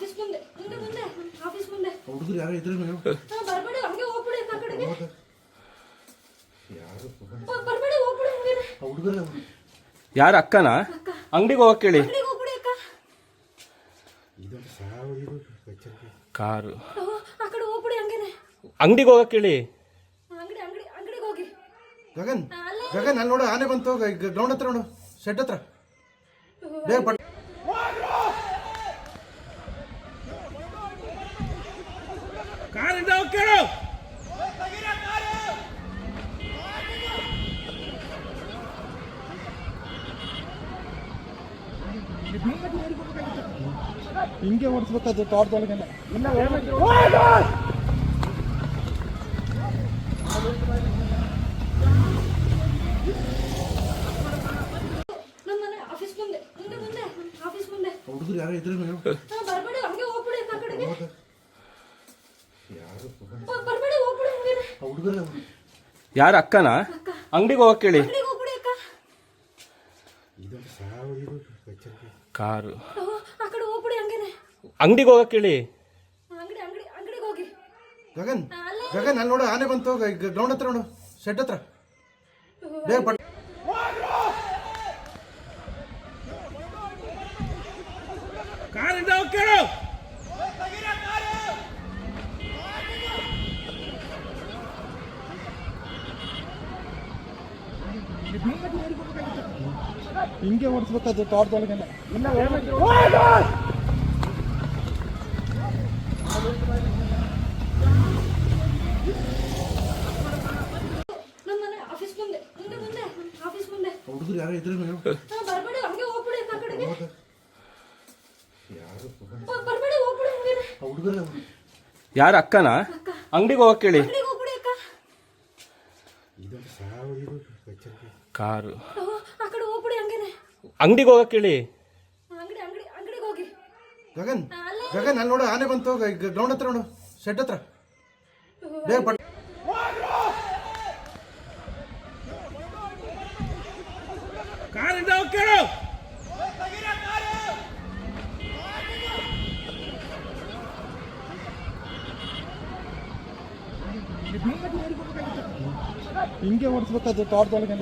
Office ಮುಂದೆ ಮುಂದೆ ಮುಂದೆ ಆಫೀಸ್ ಮುಂದೆ ಹುಡುಗರು ಯಾರು ಇದ್ರೆ ನೀವು ಹಾ, ಬರ್ಬೇಡಿ ಹಂಗೆ ಹೋಗ್ಬಿಡಿ ಆ ಕಡೆಗೆ ಯಾರು ಬರಬೇಡ ಹೋಗ್ಬಿಡಿ ಹಂಗೆ ಹುಡುಗರು ಯಾರ ಅಕ್ಕನಾ ಅಂಗಡಿಗೆ ಹೋಗಕ್ಕೆ ಹೇಳಿ ಅಂಗಡಿಗೆ ಹೋಗ್ಬಿಡಿ ಅಕ್ಕ ಇದೊಂದು ಸಾವು ಇದು ಕಾರು ಆ ಕಡೆ ಹೋಗ್ಬಿಡಿ ಹಂಗೇನೆ ಅಂಗಡಿಗೆ ಹೋಗಕ್ಕೆ ಹೇಳಿ ಅಂಗಡಿ ಅಂಗಡಿ ಅಂಗಡಿಗೆ ಹೋಗಿ ಗಗನ್ ಗಗನ್ ಅಲ್ಲಿ ನೋಡು ಆನೆ ಬಂತು ಗ್ರೌಂಡ್ ಹತ್ರ ನೋಡು ಶೆಡ್ ಹತ್ರ ಬೇಗ ಪಟ್ ಕಾರಿಂದ ಕೇಳು. ಹಿಂಗೆ ಓಡಿಸ್ಬೇಕಾದ್ರೆ ತೋಟದೊಳಗೆ ಇಲ್ಲ ಮನೆ ಆಫೀಸ್ ಮುಂದೆ. ಮುಂದೆ ಮುಂದೆ. ಆಫೀಸ್ ಮುಂದೆ. ಹುಡುಗರು ಯಾರು ಇದ್ರೆ ಮೇಡಮ್. ಹಾ, ಬರ್ಬೇಡಿ. ಹಂಗೆ ಹೋಗ್ಬಿಡಿ ಆ ಕಡೆಗೆ ಯಾರು ಅಕ್ಕನ? ಅಂಗಡಿಗೆ ಹೋಗಕ್ಕೆ ಹೇಳಿ. ಅಂಗಡಿಗೆ ಹೋಗ್ಬಿಡಿ ಅಕ್ಕ ಇದು ಕಚ್ಚೇರಿ ಕಾರು. ಅಂಗಡಿಗೆ ಹೋಗಕ್ಕೆ ಹೇಳಿ. ಅಂಗಡಿ ಅಂಗಡಿ ಅಂಗಡಿಗೆ ಹೋಗಿ ಗಗನ್ ಗಗನ್ ಅಲ್ಲಿ ನೋಡು ಆನೆ ಬಂತು. ಗ್ರೌಂಡ್ ಹತ್ರ ನೋಡು. ಶೆಡ್ ಹತ್ರ. ಬೇಗ ಕಾರಿಂದ ಕೇಳು. ಹಿಂಗೆ ಓಡಿಸ್ಬೇಕಾದ್ರೆ ತೋಟದೊಳಗೆ ಇಲ್ಲ ಮನೆ ಆಫೀಸ್ ಮುಂದೆ. ಮುಂದೆ ಮುಂದೆ. ಆಫೀಸ್ ಮುಂದೆ. ಹುಡುಗರು ಯಾರು ಇದ್ರೆ ನೀವು? ಹಾ, ಬರ್ಬೇಡಿ ಹಂಗೆ ಹೋಗ್ಬಿಡಿ ಆ ಕಡೆಗೆ ಯಾರು ಬ- ಬರ್ಬೇಡಿ ಹೋಗ್ಬಿಡಿ ಹಂಗೇನೆ ಹುಡುಗರು ಯಾರ ಅಕ್ಕನಾ? ಅಂಗಡಿಗೆ ಹೋಗಕ್ಕೆ ಹೇಳಿ ಅಂಗಡಿಗೆ ಹೋಗ್ಬಿಡಿ ಅಕ್ಕ ಇದೊಂದು ಸಾವು ಇದು ಕಚ್ಚೇರಿ ಕಾರು. ಓ, ಆ ಕಡೆ ಹೋಗ್ಬಿಡಿ ಹಂಗೇನೆ. ಅಂಗಡಿಗೆ ಹೋಗಕ್ಕೆ ಹೇಳಿ. ಅಂಗಡಿ ಅಂಗಡಿ ಅಂಗಡಿಗೆ ಹೋಗಿ. ಗಗನ್ ಗಗನ್ ಅಲ್ಲಿ ನೋಡು ಆನೆ ಬಂತು. ಗ್ರೌಂಡ್ ಹತ್ರ ನೋಡು. ಶೆಡ್ ಹತ್ರ. ಬೇಗ ಬಟ್ ಕಾರಿಂದ ಕೇಳು. ಹಿಂಗೆ ಓಡಿಸ್ಬೇಕಾದ್ರೆ ತೋಟದೊಳಗೆ